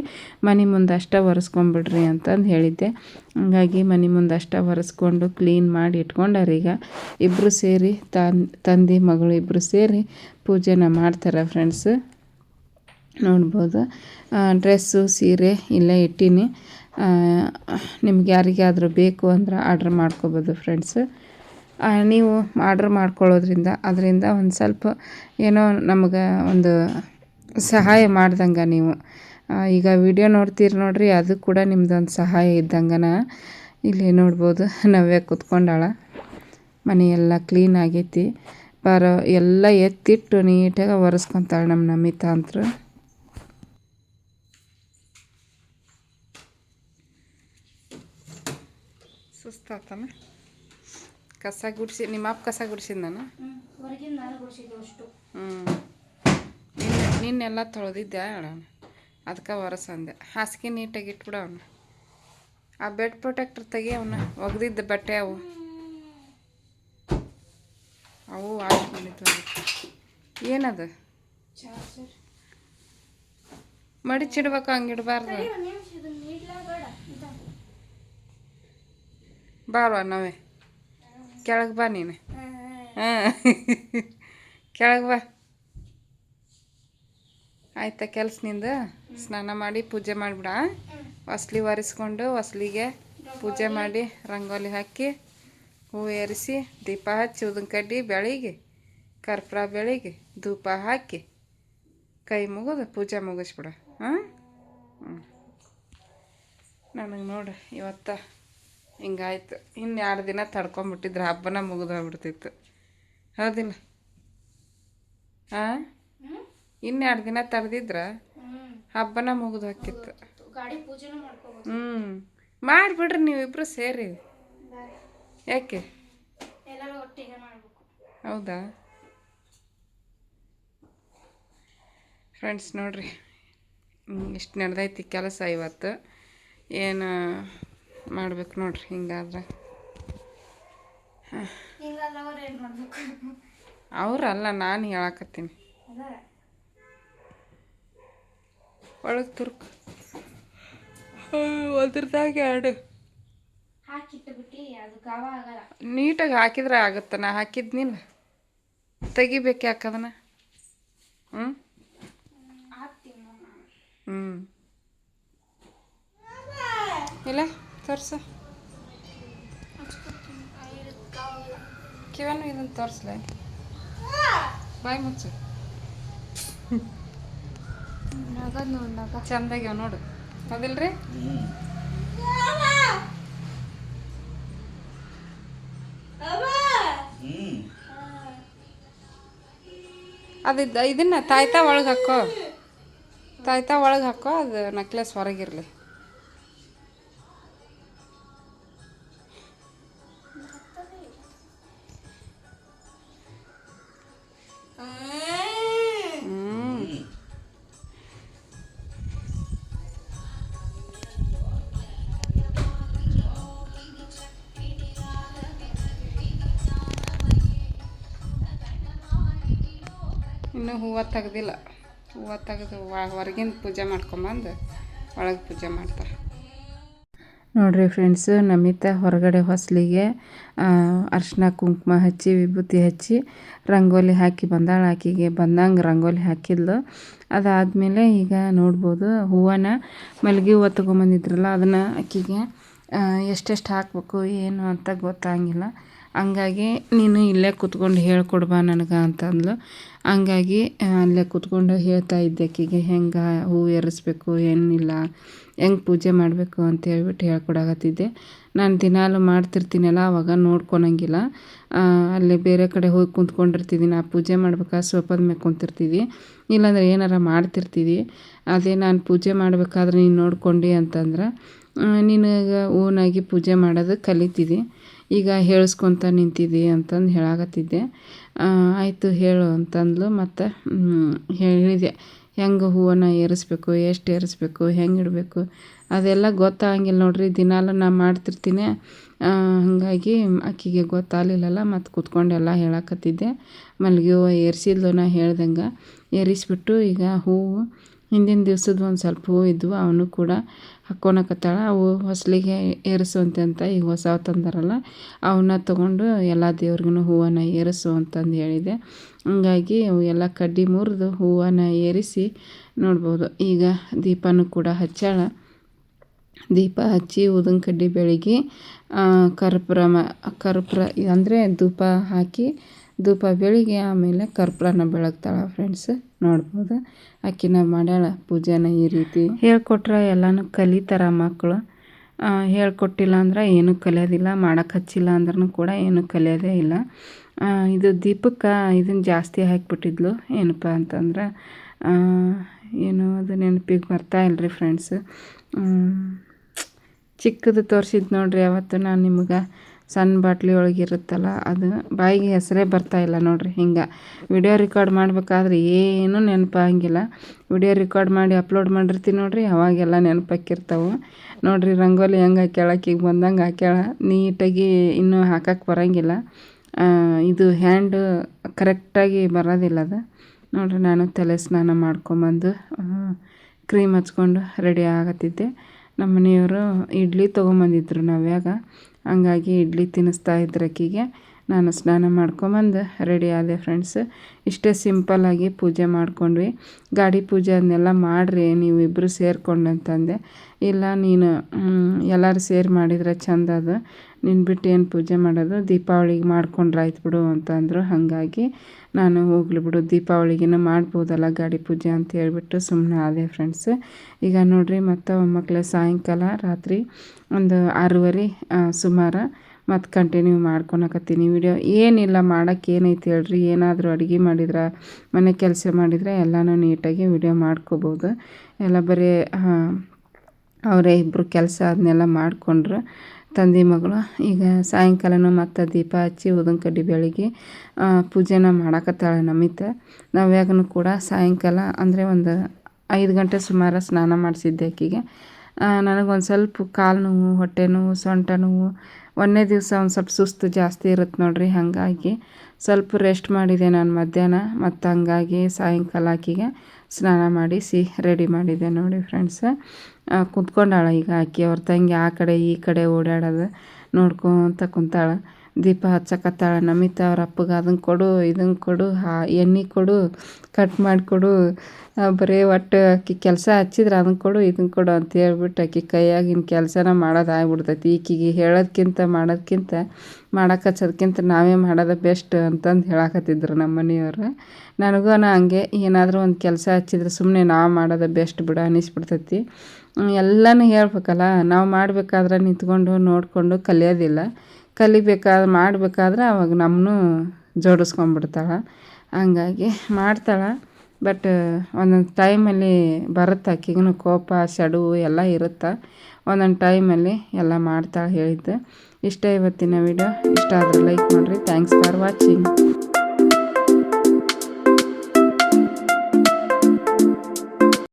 ಮನೆ ಮುಂದೆ ಅಷ್ಟೇ ಒರೆಸ್ಕೊಂಬಿಡ್ರಿ ಅಂತಂದು ಹೇಳಿದ್ದೆ. ಹಂಗಾಗಿ ಮನೆ ಮುಂದೆ ಅಷ್ಟೇ ಒರೆಸ್ಕೊಂಡು ಕ್ಲೀನ್ ಮಾಡಿ ಇಟ್ಕೊಂಡಾರ ಈಗ. ಇಬ್ಬರು ಸೇರಿ ತಂದೆ, ಮಗಳು ಇಬ್ಬರು ಸೇರಿ ಪೂಜೆನ ಮಾಡ್ತಾರೆ ಫ್ರೆಂಡ್ಸ್ ನೋಡ್ಬೋದು. ಡ್ರೆಸ್ಸು ಸೀರೆ ಇಲ್ಲೇ ಇಟ್ಟೀನಿ. ನಿಮ್ಗೆ ಯಾರಿಗಾದರೂ ಬೇಕು ಅಂದ್ರೆ ಆರ್ಡ್ರ್ ಮಾಡ್ಕೋಬೋದು ಫ್ರೆಂಡ್ಸ್ ನೀವು ಆರ್ಡ್ರ್ ಮಾಡ್ಕೊಳ್ಳೋದ್ರಿಂದ, ಅದರಿಂದ ಒಂದು ಸ್ವಲ್ಪ ಏನೋ ನಮಗೆ ಒಂದು ಸಹಾಯ ಮಾಡ್ದಂಗೆ ನೀವು. ಈಗ ವಿಡಿಯೋ ನೋಡ್ತೀರಿ ನೋಡ್ರಿ ಅದು ಕೂಡ ನಿಮ್ದೊಂದು ಸಹಾಯ ಇದ್ದಂಗನ ಇಲ್ಲಿ ನೋಡ್ಬೋದು. ನವ್ಯ ಮನೆ ಮನೆಯೆಲ್ಲ ಕ್ಲೀನ್ ಆಗೈತಿ. ಪರ ಎಲ್ಲ ಎತ್ತಿಟ್ಟು ನೀಟಾಗಿ ಒರೆಸ್ಕೊತಾಳೆ ನಮ್ಮ ನಮಿತಾ ಅಂತರು ಸುಸ್ತಾತನ? ಕಸ ಗುಡಿಸಿ ನಿಮ್ಮ ಅಪ್ಪ ಕಸ ಗುಡಿಸಿದ ನಾನು ಹ್ಞೂ ನಿನ್ನೆಲ್ಲ ತೊಳೆದಿದ್ದೆ ಅವನು ಅದಕ್ಕೆ ಒರೆಸಂದೆ. ಹಾಸಿಗೆ ನೀಟಾಗಿ ಇಟ್ಬಿಡ ಅವನು. ಆ ಬೆಡ್ ಪ್ರೊಟೆಕ್ಟರ್ ತೆಗಿ ಅವನ್ನ ಒಗೆದಿದ್ದ ಬಟ್ಟೆ ಅವು. ಅವು ವಾಶ್ ಮಾಡಿದ್ವು ಏನದು? ಮಡಿಚಿಡ್ಬೇಕು ಹಂಗಿಡ್ಬಾರ್ದು ಬಾಲ್ವಾ ನಾವೇ. ಕೆಳಗೆ ಬಾ ನೀನು. ಹಾಂ ಕೆಳಗೆ ಬಾ. ಆಯ್ತಾ ಕೆಲಸ ನಿಂದು? ಸ್ನಾನ ಮಾಡಿ ಪೂಜೆ ಮಾಡಿಬಿಡ. ಹೊಸ್ಲಿ ಒರೆಸ್ಕೊಂಡು ಹೊಸ್ಲಿಗೆ ಪೂಜೆ ಮಾಡಿ ರಂಗೋಲಿ ಹಾಕಿ ಹೂವು ಏರಿಸಿ ದೀಪ ಹಚ್ಚಿ ಉದನ್ ಕಡ್ಡಿ ಬೆಳಿಗ್ಗೆ, ಕರ್ಪೂರ ಬೆಳಿಗ್ಗೆ ಧೂಪ ಹಾಕಿ ಕೈ ಮುಗಿದು ಪೂಜೆ ಮುಗಿಸ್ಬಿಡ. ಹಾಂ? ಹ್ಞೂ ನನಗೆ ನೋಡು ಇವತ್ತು ಹಿಂಗಾಯ್ತು. ಇನ್ನು ಎರಡು ದಿನ ತಡ್ಕೊಂಬಿಟ್ಟಿದ್ರೆ ಹಬ್ಬನ ಮುಗಿದೋಗ್ಬಿಡ್ತಿತ್ತು ಹೌದಿಲ್ಲ? ಹಾಂ? ಇನ್ನೆರಡು ದಿನ ತಡೆದಿದ್ರೆ ಹಬ್ಬನ ಮುಗಿದು ಹಾಕಿತ್ತು. ಹ್ಞೂ ಮಾಡಿಬಿಡ್ರಿ ನೀವಿಬ್ರು ಸೇರಿ. ಯಾಕೆ? ಹೌದಾ? ಫ್ರೆಂಡ್ಸ್ ನೋಡ್ರಿ ಇಷ್ಟು ನಡೆದೈತಿ ಕೆಲಸ ಇವತ್ತು. ಏನು ಮಾಡ್ಬೇಕು ನೋಡ್ರಿ ಹಿಂಗಾದ್ರೆ. ಅವ್ರಲ್ಲ ನಾನು ಹೇಳಕತ್ತೀನಿ. ಒಳಗೆ ತುರ್ಕ. ಅದ್ರದಾಗ ಎರಡು ನೀಟಾಗಿ ಹಾಕಿದ್ರೆ ಆಗುತ್ತೆ ನಾ ಹಾಕಿದ್ನಿಲ್ಲ ತೆಗಿಬೇಕು ಯಾಕದನ್ನ ಹ್ಞೂ ಹ್ಞೂ ಇಲ್ಲ ತೋರ್ಸ. ಕಿವನು ಇದನ್ನು ತೋರಿಸ್ಲೇ. ಬಾಯ್ ಮುಚ್ಚು. ನಗದ್ ನೋಡಿ ನಗ. ಚಂದಾಗ್ಯಾವ ನೋಡು. ಹೌದಿಲ್ರಿ ಅದಿದ್ದ ಇದನ್ನ ತಾಯ್ತಾ ಒಳಗೆ ಹಾಕೋ. ತಾಯ್ತಾ ಒಳಗೆ ಹಾಕೋ, ಅದು ನೆಕ್ಲೆಸ್ ಹೊರಗಿರಲಿ ಇನ್ನು ಹೂವು ತೆಗ್ದಿಲ್ಲ. ಹೂವು ತೆಗೆದು ಹೊರಗಿಂದ ಪೂಜೆ ಮಾಡ್ಕೊಂಬಂದು ಒಳಗೆ ಪೂಜೆ ಮಾಡ್ತಾರೆ. ನೋಡಿರಿ ಫ್ರೆಂಡ್ಸು ನಮಿತಾ ಹೊರಗಡೆ ಹೊಸಲಿಗೆ ಅರ್ಶಿನ ಕುಂಕುಮ ಹಚ್ಚಿ, ವಿಭೂತಿ ಹಚ್ಚಿ ರಂಗೋಲಿ ಹಾಕಿ ಬಂದಾಳ. ಆಕಿಗೆ ಬಂದಂಗೆ ರಂಗೋಲಿ ಹಾಕಿದ್ಲು. ಅದಾದಮೇಲೆ ಈಗ ನೋಡ್ಬೋದು ಹೂವನ್ನ ಮಲ್ಗೆ ಹೂವು ತೊಗೊಂಬಂದಿದ್ರಲ್ಲ, ಅದನ್ನು ಆಕಿಗೆ ಎಷ್ಟೆಷ್ಟು ಹಾಕಬೇಕು, ಏನು ಅಂತ ಗೊತ್ತಾಗಿಲ್ಲ. ಹಂಗಾಗಿ ನೀನು ಇಲ್ಲೇ ಕೂತ್ಕೊಂಡು ಹೇಳ್ಕೊಡ್ಬಾ ನನಗೆ ಅಂತಂದ್ಲು. ಹಂಗಾಗಿ ಅಲ್ಲೇ ಕೂತ್ಕೊಂಡು ಹೇಳ್ತಾ ಇದ್ದೆ ಆಕಿಗೆ ಹೆಂಗೆ ಹೂ ಎರಿಸ್ಬೇಕು ಏನಿಲ್ಲ, ಹೆಂಗೆ ಪೂಜೆ ಮಾಡಬೇಕು? ಅಂತ ಹೇಳ್ಬಿಟ್ಟು ಹೇಳ್ಕೊಡಕತ್ತಿದ್ದೆ. ನಾನು ದಿನಾಲು ಮಾಡ್ತಿರ್ತೀನಲ್ಲ, ಅವಾಗ ನೋಡ್ಕೊಳಂಗಿಲ್ಲ. ಅಲ್ಲಿ ಬೇರೆ ಕಡೆ ಹೋಗಿ ಕುಂತ್ಕೊಂಡಿರ್ತಿದ್ದೀನಿ ಆ ಪೂಜೆ ಮಾಡ್ಬೇಕಾದ್ರೆ ಸೋಫಾದ ಮೇಲೆ ಕುಂತಿರ್ತೀವಿ ಇಲ್ಲಾಂದ್ರೆ ಏನಾರ ಮಾಡ್ತಿರ್ತೀವಿ ಅದೇ ನಾನು ಪೂಜೆ ಮಾಡಬೇಕಾದ್ರೆ ನೀನು ನೋಡ್ಕೊಂಡು ಅಂತಂದ್ರೆ ನಿನಗೆ ಓನಾಗಿ ಪೂಜೆ ಮಾಡೋದು ಕಲಿತಿದ್ದಿ ಈಗ ಹೇಳಿಸ್ಕೊತ ನಿಂತಿದ್ದಿ ಅಂತಂದು ಹೇಳಾಕತ್ತಿದ್ದೆ. ಆಯಿತು ಹೇಳು ಅಂತಂದ್ಲು, ಮತ್ತು ಹೇಳಿದೆ. ಹೆಂಗೆ ಹೂವನ್ನು ಏರಿಸ್ಬೇಕು, ಎಷ್ಟು ಏರಿಸ್ಬೇಕು, ಹೆಂಗೆ ಇಡಬೇಕು, ಅದೆಲ್ಲ ಗೊತ್ತಾಗಂಗಿಲ್ಲ ನೋಡ್ರಿ. ದಿನಾಲು ನಾ ಮಾಡ್ತಿರ್ತೀನಿ. ಹಾಗಾಗಿ ಆಕಿಗೆ ಗೊತ್ತಾಗಲಿಲ್ಲಲ್ಲ ಮತ್ತು ಕೂತ್ಕೊಂಡೆಲ್ಲ ಹೇಳಾಕತ್ತಿದ್ದೆ. ಮಲ್ಲಿಗೆ ಹೂವು ಏರಿಸಿದ್ಲು ನಾ ಹೇಳ್ದಂಗೆ. ಏರಿಸ್ಬಿಟ್ಟು ಈಗ ಹೂವು, ಹಿಂದಿನ ದಿವ್ಸದ ಒಂದು ಸ್ವಲ್ಪ ಹೂವು ಇದ್ವು, ಅವನು ಕೂಡ ಹಾಕ್ಕೊಳಕತ್ತಾಳ ಅವು ಹೊಸಲಿಗೆ ಏರಿಸುವಂತೆ ಅಂತ ಈಗ ಹೊಸ ತಂದಾರಲ್ಲ ಅವನ್ನ ತೊಗೊಂಡು ಎಲ್ಲ ದೇವ್ರಿಗೂ ಹೂವನ್ನು ಏರಿಸು ಅಂತಂದು ಹೇಳಿದೆ. ಹಂಗಾಗಿ ಅವು ಎಲ್ಲ ಕಡ್ಡಿ ಮುರಿದು ಹೂವನ್ನು ಏರಿಸಿ ನೋಡ್ಬೋದು. ಈಗ ದೀಪನೂ ಕೂಡ ಹಚ್ಚಾಳ. ದೀಪ ಹಚ್ಚಿ ಊದಿನ ಕಡ್ಡಿ ಬೆಳಗ್ಗೆ ಕರ್ಪೂರ ಮ ಕರ್ಪೂರ, ಅಂದರೆ ಧೂಪ ಹಾಕಿ ಧೂಪ ಬೆಳಗಿ ಆಮೇಲೆ ಕರ್ಪೂರನ ಬೆಳಗ್ತಾಳೆ ಫ್ರೆಂಡ್ಸ್ ನೋಡ್ಬೋದು. ಆಕಿನ ಮಾಡ್ಯಾಳ ಪೂಜೆನ ಈ ರೀತಿ. ಹೇಳ್ಕೊಟ್ರೆ ಎಲ್ಲನೂ ಕಲಿತಾರ ಮಕ್ಕಳು ಹೇಳ್ಕೊಟ್ಟಿಲ್ಲ ಅಂದ್ರೆ ಏನೂ ಕಲಿಯೋದಿಲ್ಲ ಮಾಡಕ್ಕೆ ಹಚ್ಚಿಲ್ಲ ಅಂದ್ರೂ ಕೂಡ ಏನೂ ಕಲಿಯೋದೇ ಇಲ್ಲ. ಇದು ದೀಪಕ್ಕೆ ಇದನ್ನು ಜಾಸ್ತಿ ಹಾಕಿಬಿಟ್ಟಿದ್ಲು. ಏನಪ್ಪ ಅಂತಂದ್ರೆ ಏನು ಅದು ನೆನಪಿಗೆ ಬರ್ತಾ ಇಲ್ಲರಿ ಫ್ರೆಂಡ್ಸ್ ಚಿಕ್ಕದು ತೋರಿಸಿದ್ದು ನೋಡ್ರಿ ಅವತ್ತು ನಾನು ನಿಮ್ಗೆ. ಸಣ್ಣ ಬಾಟ್ಲಿ ಒಳಗೆ ಇರುತ್ತಲ್ಲ ಅದು ಬಾಯಿಗೆ ಹೆಸರೇ ಬರ್ತಾ ಇಲ್ಲ ನೋಡಿರಿ ಹಿಂಗೆ. ವಿಡಿಯೋ ರೆಕಾರ್ಡ್ ಮಾಡಬೇಕಾದ್ರೆ ಏನೂ ನೆನಪಾಗಿಲ್ಲ. ವಿಡಿಯೋ ರೆಕಾರ್ಡ್ ಮಾಡಿ ಅಪ್ಲೋಡ್ ಮಾಡಿರ್ತೀನಿ ನೋಡಿರಿ, ಅವಾಗೆಲ್ಲ ನೆನಪಾಕಿರ್ತಾವೆ ನೋಡಿರಿ ರಂಗೋಲಿ ಹೆಂಗೆ ಹಾಕ್ಯಾಳಕ್ಕಿಗೆ ಬಂದಂಗೆ ಹಾಕ್ಯಾಳ, ನೀಟಾಗಿ ಇನ್ನೂ ಹಾಕಕ್ಕೆ ಬರೋಂಗಿಲ್ಲ. ಇದು ಹ್ಯಾಂಡ್ ಕರೆಕ್ಟಾಗಿ ಬರೋದಿಲ್ಲ ಅದು. ನೋಡಿರಿ ನಾನು ತಲೆ ಸ್ನಾನ ಮಾಡ್ಕೊಂಬಂದು ಕ್ರೀಮ್ ಹಚ್ಕೊಂಡು ರೆಡಿ ಆಗತ್ತಿದ್ದೆ. ನಮ್ಮ ಮನೆಯವರು ಇಡ್ಲಿ ತೊಗೊಂಬಂದಿದ್ರು ನಾವ್ಯಾಗ. ಹಂಗಾಗಿ ಇಡ್ಲಿ ತಿನ್ನಿಸ್ತಾ ಇದ್ರಕ್ಕಿಗೆ ನಾನು ಸ್ನಾನ ಮಾಡ್ಕೊಂಬಂದು ರೆಡಿ ಆದೆ ಫ್ರೆಂಡ್ಸ್ ಇಷ್ಟೇ ಸಿಂಪಲ್ಲಾಗಿ ಪೂಜೆ ಮಾಡ್ಕೊಂಡ್ವಿ. ಗಾಡಿ ಪೂಜೆ ಅದನ್ನೆಲ್ಲ ಮಾಡಿರಿ, ನೀವು ಸೇರ್ಕೊಂಡು ಅಂತಂದೆ. ಇಲ್ಲ, ನೀನು ಎಲ್ಲರೂ ಸೇರಿ ಮಾಡಿದ್ರೆ ಚಂದ ಅದು. ನಿನ್ನ ಬಿಟ್ಟು ಏನು ಪೂಜೆ ಮಾಡೋದು? ದೀಪಾವಳಿಗೆ ಮಾಡ್ಕೊಂಡ್ರೆ ಆಯ್ತು ಬಿಡು ಅಂತಂದರು ಹಾಗಾಗಿ ನಾನು ಹೋಗ್ಲಿ ಬಿಡು, ದೀಪಾವಳಿಗೇನು ಮಾಡ್ಬೋದಲ್ಲ ಗಾಡಿ ಪೂಜೆ ಅಂತ ಹೇಳ್ಬಿಟ್ಟು ಸುಮ್ಮನೆ ಆದೆ ಫ್ರೆಂಡ್ಸ್ ಈಗ ನೋಡಿರಿ, ಮತ್ತು ಮಕ್ಕಳ ಸಾಯಂಕಾಲ ರಾತ್ರಿ ಒಂದು ಆರೂವರೆ ಸುಮಾರು ಮತ್ತು ಕಂಟಿನ್ಯೂ ಮಾಡ್ಕೊಳಕತ್ತೀನಿ. ವಿಡಿಯೋ ಏನಿಲ್ಲ ಮಾಡೋಕ್ಕೆ ಏನೈತೆ ಹೇಳ್ರಿ? ಏನಾದರೂ ಅಡುಗೆ ಮಾಡಿದ್ರೆ? ಮನೆ ಕೆಲಸ ಮಾಡಿದರೆ? ಎಲ್ಲನೂ ನೀಟಾಗಿ ವಿಡಿಯೋ ಮಾಡ್ಕೋಬೋದು. ಎಲ್ಲ ಬರೀ ಅವರೇ ಇಬ್ಬರು ಕೆಲಸ ಅದನ್ನೆಲ್ಲ ಮಾಡಿಕೊಂಡ್ರು. ತಂದೆ ಮಗಳು. ಈಗ ಸಾಯಂಕಾಲನೂ ಮತ್ತು ದೀಪ ಹಚ್ಚಿ ಉದನ್ ಕಡ್ಡಿ ಬೆಳಗ್ಗೆ ಪೂಜೆನ ಮಾಡಕತ್ತಾಳೆ ನಮಿತ. ನಾವ್ಯಾಗನು ಕೂಡ ಸಾಯಂಕಾಲ ಅಂದರೆ ಒಂದು ಐದು ಗಂಟೆ ಸುಮಾರು ಸ್ನಾನ ಮಾಡಿಸಿದ್ದೆ ಆಕೆಗೆ. ನನಗೊಂದು ಸ್ವಲ್ಪ ಕಾಲು ನೋವು, ಹೊಟ್ಟೆ ನೋವು, ಸೊಂಟ ನೋವು. ಒಂದನೇ ದಿವಸ ಒಂದು ಸ್ವಲ್ಪ ಸುಸ್ತು ಜಾಸ್ತಿ ಇರುತ್ತೆ ನೋಡಿರಿ, ಹಾಗಾಗಿ ಸ್ವಲ್ಪ ರೆಸ್ಟ್ ಮಾಡಿದೆ ನಾನು ಮಧ್ಯಾಹ್ನ. ಮತ್ತು ಹಂಗಾಗಿ ಸಾಯಂಕಾಲ ಆಕಿಗೆ ಸ್ನಾನ ಮಾಡಿಸಿ ರೆಡಿ ಮಾಡಿದೆ ನೋಡಿ ಫ್ರೆಂಡ್ಸ ಕುಂತ್ಕೊಂಡಾಳ ಈಗ ಆಕೆ ಅವ್ರ ತಂಗಿ ಆ ಕಡೆ ಈ ಕಡೆ ಓಡಾಡೋದು ನೋಡ್ಕೊತ ಕುಂತಾಳ. ದೀಪ ಹಚ್ಚಕತ್ತಾಳ ನಮಿತ ಅವ್ರ ಅಪ್ಪಗೆ ಅದನ್ನು ಕೊಡು ಇದನ್ನು ಕೊಡು, ಹಾ, ಎಣ್ಣೆ ಕೊಡು ಕಟ್ ಮಾಡಿಕೊಡು ಬರೀ ಒಟ್ಟು ಆಕಿ ಕೆಲಸ ಹಚ್ಚಿದ್ರೆ ಅದನ್ನು ಕೊಡು ಇದನ್ನು ಕೊಡು ಅಂತ ಹೇಳ್ಬಿಟ್ಟು ಆಕಿ ಕೈಯಾಗಿನ ಕೆಲಸನ ಮಾಡೋದು ಆಗ್ಬಿಡ್ತೈತಿ. ಈಕಿಗೆ ಹೇಳೋದಕ್ಕಿಂತ ಮಾಡೋದ್ಕಿಂತ ಮಾಡಕ್ಕೆ ಹಚ್ಚೋದಕ್ಕಿಂತ ನಾವೇ ಮಾಡೋದು ಬೆಸ್ಟ್ ಅಂತಂದು ಹೇಳಕತ್ತಿದ್ರು ನಮ್ಮ ಮನೆಯವರು. ನನಗೂ ಹಂಗೆ, ಏನಾದರೂ ಒಂದು ಕೆಲಸ ಹಚ್ಚಿದ್ರೆ ಸುಮ್ಮನೆ ನಾವು ಮಾಡೋದು ಬೆಸ್ಟ್ ಬಿಡ ಅನ್ನಿಸ್ಬಿಡ್ತೈತಿ ಎಲ್ಲನೂ ಹೇಳ್ಬೇಕಲ್ಲ, ನಾವು ಮಾಡಬೇಕಾದ್ರೆ ನಿಂತ್ಕೊಂಡು ನೋಡಿಕೊಂಡು ಕಲಿಯೋದಿಲ್ಲ. ಕಲಿಬೇಕಾದ್ರೆ ಮಾಡಬೇಕಾದ್ರೆ ಅವಾಗ ನಮ್ಮನ್ನು ಜೋಡಿಸ್ಕೊಂಬಿಡ್ತಾಳೆ. ಹಂಗಾಗಿ ಮಾಡ್ತಾಳೆ. ಬಟ್ ಒಂದೊಂದು ಟೈಮಲ್ಲಿ ಬರುತ್ತೆ ಆಕೆಗೂ ಕೋಪ ಸೆಡವು ಎಲ್ಲ ಇರುತ್ತೆ. ಒಂದೊಂದು ಟೈಮಲ್ಲಿ ಎಲ್ಲ ಮಾಡ್ತಾಳೆ ಹೇಳಿದ್ದು. ಇಷ್ಟ ಇವತ್ತಿನ ವಿಡಿಯೋ. ಇಷ್ಟ ಆದರೆ ಲೈಕ್ ಮಾಡಿರಿ. Thanks for watching